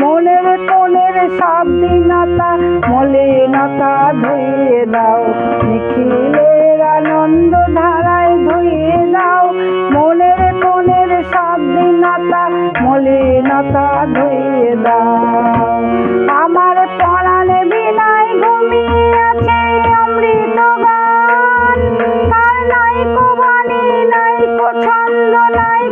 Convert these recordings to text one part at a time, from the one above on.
মনের মনের মলে মলিনতা ধুয়ে দাও। নিখিলের আনন্দ ধারায় ধুয়ে দাও। মনের মনের মলে মলিনতা ধুয়ে দাও। আমার পরাণে বিনায় ঘুমিয়ে আছে অমৃত গান। নাই নাই কো ছন্দ, নাই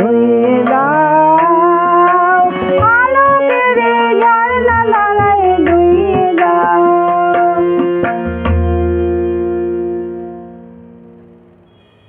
হয়ে